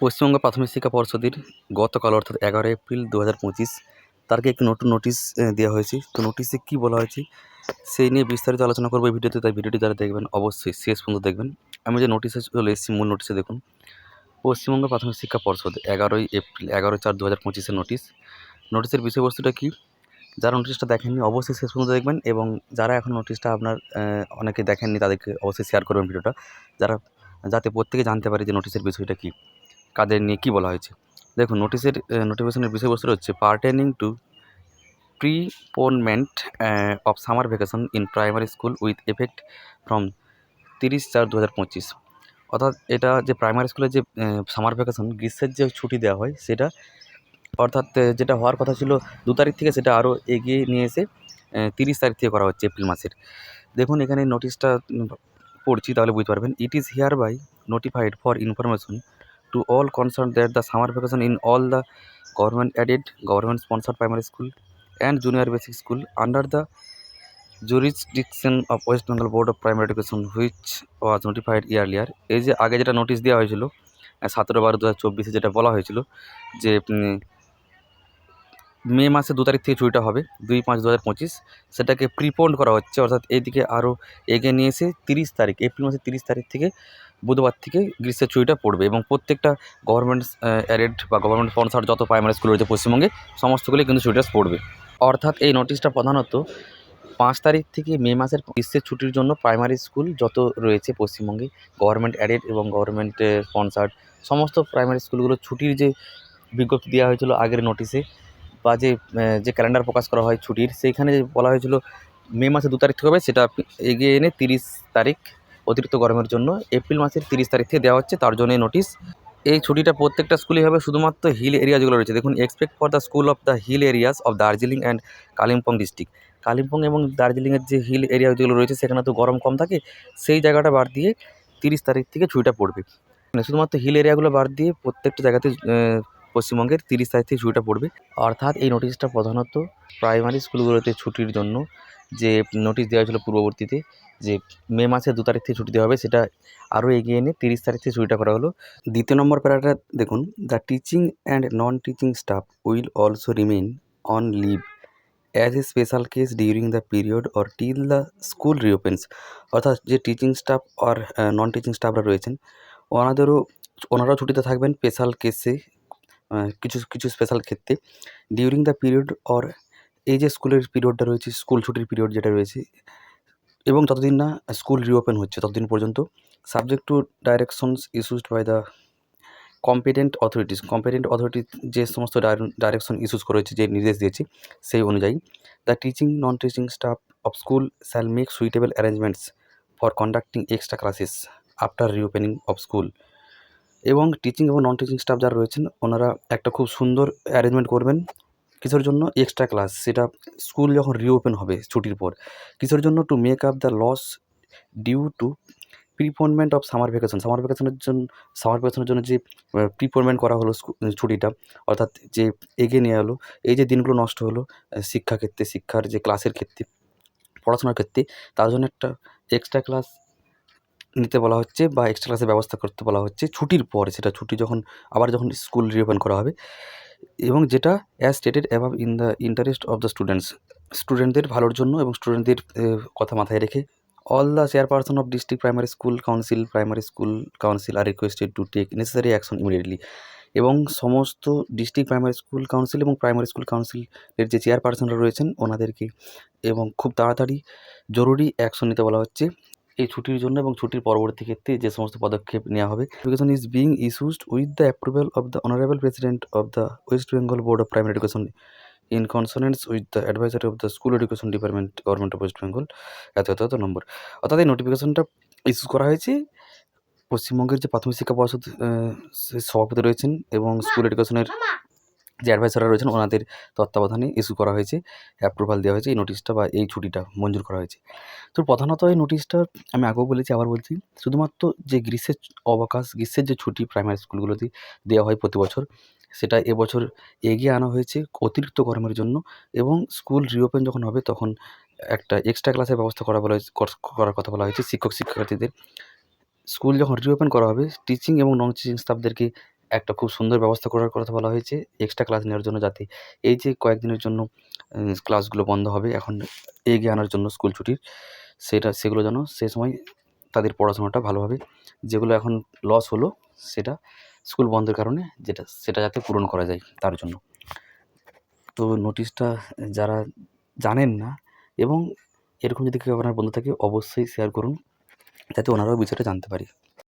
পশ্চিমবঙ্গ প্রাথমিক শিক্ষা পর্ষদের গতকাল অর্থাৎ এগারোই এপ্রিল দু হাজার পঁচিশ তারকে একটি নতুন নোটিশ দেওয়া হয়েছে। তো নোটিশে কী বলা হয়েছে সেই নিয়ে বিস্তারিত আলোচনা করব এই ভিডিওতে, তাই ভিডিওটি যারা দেখবেন অবশ্যই শেষ পর্যন্ত দেখবেন। আমি যে নোটিশে চলে এসেছি, মূল নোটিশে দেখুন। পশ্চিমবঙ্গ প্রাথমিক শিক্ষা পর্ষদ এগারোই এপ্রিল, এগারো চার দু হাজার পঁচিশের নোটিশ। নোটিশের বিষয়বস্তুটা কী? যারা নোটিশটা দেখেননি অবশ্যই শেষ পর্যন্ত দেখবেন এবং যারা এখন নোটিশটা আপনার অনেকে দেখেননি তাদেরকে অবশ্যই শেয়ার করবেন ভিডিওটা। যারা, যাতে প্রত্যেকে জানতে পারে যে নোটিশের বিষয়টা কী। কাদের নিয়ে কী বলা হয়েছে? দেখুন নোটিশের নোটিফিকেশনের বিষয়বস্তু হচ্ছে pertaining to preponement of summer vacation in primary school with effect from তিরিশ চার দু হাজার পঁচিশ। অর্থাৎ এটা যে প্রাইমারি স্কুলে যে সামার ভ্যাকেশন গ্রীষ্মের যে ছুটি দেওয়া হয়, সেটা, অর্থাৎ যেটা হওয়ার কথা ছিল দু তারিখ থেকে, সেটা আরও এগিয়ে নিয়ে এসে তিরিশ তারিখ থেকে করা হচ্ছে এপ্রিল মাসের। দেখুন, এখানে নোটিশটা পড়ছি, তাহলে বুঝতে পারবেন। It is hereby notified for information to all concerned that the summer vacation in all the government aided government sponsored primary school and junior basic school under the jurisdiction of west bengal board of primary education which was notified earlier এই যে আগে যেটা notice দেওয়া হয়েছিল সতেরো বারো দু হাজার চব্বিশে যেটা বলা হয়েছিল যে মে মাসে দু তারিখ থেকে ছুটিটা হবে দুই পাঁচ দু হাজার পঁচিশ সেটাকে প্রিপোন্ড করা হচ্ছে অর্থাৎ এইদিকে আরও এগিয়ে নিয়ে এসে তিরিশ তারিখ এপ্রিল মাসের তিরিশ তারিখ থেকে বুধবার থেকে গ্রীষ্মের ছুটিটা পড়বে এবং প্রত্যেকটা গভর্নমেন্ট অ্যারেড বা গভর্নমেন্ট স্পন্সার যত প্রাইমারি স্কুল রয়েছে পশ্চিমবঙ্গে সমস্তগুলি কিন্তু ছুটিটা পড়বে। অর্থাৎ এই নোটিশটা প্রধানত পাঁচ তারিখ থেকে মে মাসের গ্রীষ্মের ছুটির জন্য প্রাইমারি স্কুল যত রয়েছে পশ্চিমবঙ্গে গভর্নমেন্ট অ্যাডেড এবং গভর্নমেন্ট স্পন্সার্ড সমস্ত প্রাইমারি স্কুলগুলো ছুটির যে বিজ্ঞপ্তি দেওয়া হয়েছিল আগের নোটিশে বা যে যে ক্যালেন্ডার প্রকাশ করা হয় ছুটির, সেইখানে বলা হয়েছিল মে মাসে দু তারিখ থেকে হবে, সেটা এগিয়ে এনে তিরিশ তারিখ অতিরিক্ত গরমের জন্য এপ্রিল মাসের তিরিশ তারিখ থেকে দেওয়া হচ্ছে, তার জন্য নোটিশ এই ছুটিটা প্রত্যেকটা স্কুলেই হবে, শুধুমাত্র হিল এরিয়া যেগুলো রয়েছে। দেখুন except for the school of the hill areas of Darjeeling and Kalimpong district Kalimpong এবং দার্জিলিংয়ের যে হিল এরিয়া যেগুলো রয়েছে, সেখানে তো গরম কম থাকে, সেই জায়গাটা বাদ দিয়ে তিরিশ তারিখ থেকে ছুটিটা পড়বে। মানে শুধুমাত্র হিল এরিয়াগুলো বাদ দিয়ে প্রত্যেকটা জায়গাতে পশ্চিমবঙ্গের তিরিশ তারিখ থেকে ছুটিটা পড়বে। অর্থাৎ এই নোটিশটা প্রধানত প্রাইমারি স্কুলগুলোতে ছুটির জন্য যে নোটিশ দেওয়া হয়েছিল পূর্ববর্তীতে যে মে মাসের দু তারিখ থেকে ছুটি দেওয়া হবে, সেটা আরও এগিয়ে এনে তিরিশ তারিখ থেকে ছুটিটা করা হলো। দ্বিতীয় নম্বর প্যারাটা দেখুন the teaching and non teaching staff will also remain on leave as a special case during the period or till the school reopens অর্থাৎ যে টিচিং স্টাফ আর নন টিচিং স্টাফরা রয়েছেন, ওনাদেরও, ওনারাও ছুটিতে থাকবেন স্পেশাল কেসে কিছু কিছু স্পেশাল ক্ষেত্রে ডিউরিং দ্য পিরিয়ড অর এই যে স্কুলের পিরিয়ডটা রয়েছে, স্কুল ছুটির পিরিয়ড যেটা রয়েছে, এবং যতদিন না স্কুল রিওপেন হচ্ছে ততদিন পর্যন্ত। Subject to directions issued by the competent authorities competent authority যে সমস্ত ডাইরেকশন ইস্যুস করেছে যে নির্দেশ দিয়েছে, সেই অনুযায়ী the teaching non teaching staff of school shall make suitable arrangements for conducting extra classes after reopening of school এবং teaching এবং নন টিচিং স্টাফ যারা রয়েছেন, ওনারা একটা খুব সুন্দর অ্যারেঞ্জমেন্ট করবেন। কিসের জন্য? এক্সট্রা ক্লাস সেটা স্কুল যখন রিওপেন হবে ছুটির পর, কিসের জন্য? To make up the loss due to preponement of summer vacation summer ভ্যাকেশনের জন্য সামার ভ্যাকেশনের জন্য যে প্রিপোনমেন্ট করা হলো ছুটিটা, অর্থাৎ যে এগিয়ে নিয়ে হলো এই যে দিনগুলো নষ্ট হলো শিক্ষাক্ষেত্রে শিক্ষার যে ক্লাসের ক্ষেত্রে, পড়াশোনার ক্ষেত্রে, তার জন্য একটা এক্সট্রা ক্লাস নিতে বলা হচ্ছে বা এক্সট্রা ক্লাসের ব্যবস্থা করতে বলা হচ্ছে ছুটির পর। সেটা ছুটি যখন, আবার যখন স্কুল রিওপেন করা হবে এবং যেটা as stated above in the interest of the students স্টুডেন্টদের ভালোর জন্য এবং স্টুডেন্টদের কথা মাথায় রেখে all the chairperson of district primary school council primary school council are requested to take necessary action immediately এবং সমস্ত ডিস্ট্রিক্ট প্রাইমারি স্কুল কাউন্সিল এবং প্রাইমারি স্কুল কাউন্সিলের যে চেয়ারপারসনরা রয়েছেন, ওনাদেরকে এবং খুব তাড়াতাড়ি জরুরি অ্যাকশন নিতে বলা হচ্ছে। এই ছুটির জন্য এবং ছুটির পরবর্তী ক্ষেত্রে যে সমস্ত পদক্ষেপ নেওয়া হবে education is being issued with the approval of the honourable president of the West Bengal board of primary education in consonance with the advisory of the school education department government of West Bengal এত এত এত নম্বর। অর্থাৎ এই নোটিফিকেশনটা issue করা হয়েছে। পশ্চিমবঙ্গের যে প্রাথমিক শিক্ষা পর্ষদ সে সভাপতি রয়েছেন এবং স্কুল এডুকেশনের যে অ্যাডভাইসাররা রয়েছেন, ওনাদের তত্ত্বাবধানে ইস্যু করা হয়েছে অ্যাপ্রুভাল দেওয়া হয়েছে এই নোটিশটা বা এই ছুটিটা মঞ্জুর করা হয়েছে। তো প্রধানত এই নোটিশটা আমি আগেও বলেছি, আবার বলছি, শুধুমাত্র যে গ্রীষ্মের অবকাশ, গ্রীষ্মের যে ছুটি প্রাইমারি স্কুলগুলোতে দেওয়া হয় প্রতি বছর, সেটা এবছর এগিয়ে আনা হয়েছে অতিরিক্ত গরমের জন্য এবং স্কুল রিওপেন যখন হবে, তখন একটা এক্সট্রা ক্লাসের ব্যবস্থা করা বলা হয়েছে করার কথা বলা হয়েছে শিক্ষক, শিক্ষার্থীদের। স্কুল যখন রিওপেন করা হবে টিচিং এবং নন টিচিং স্টাফদেরকে একটা খুব সুন্দর ব্যবস্থা করার কথা বলা হয়েছে এক্সট্রা ক্লাস নেওয়ার জন্য যাতে এই যে কয়েকদিনের জন্য ক্লাসগুলো বন্ধ হবে, এখন এগিয়ে আনার জন্য স্কুল ছুটির, সেটা, সেগুলো যেন সে সময় তাদের পড়াশোনাটা ভালোভাবে, যেগুলো এখন লস হলো, সেটা স্কুল বন্ধের কারণে যেটা, সেটা যাতে পূরণ করা যায় তার জন্য। তো নোটিশটা যারা জানেন না এবং এরকম যদি কেউ আপনার বন্ধু থাকে, অবশ্যই শেয়ার করুন, যাতে ওনারাও বিষয়টা জানতে পারে।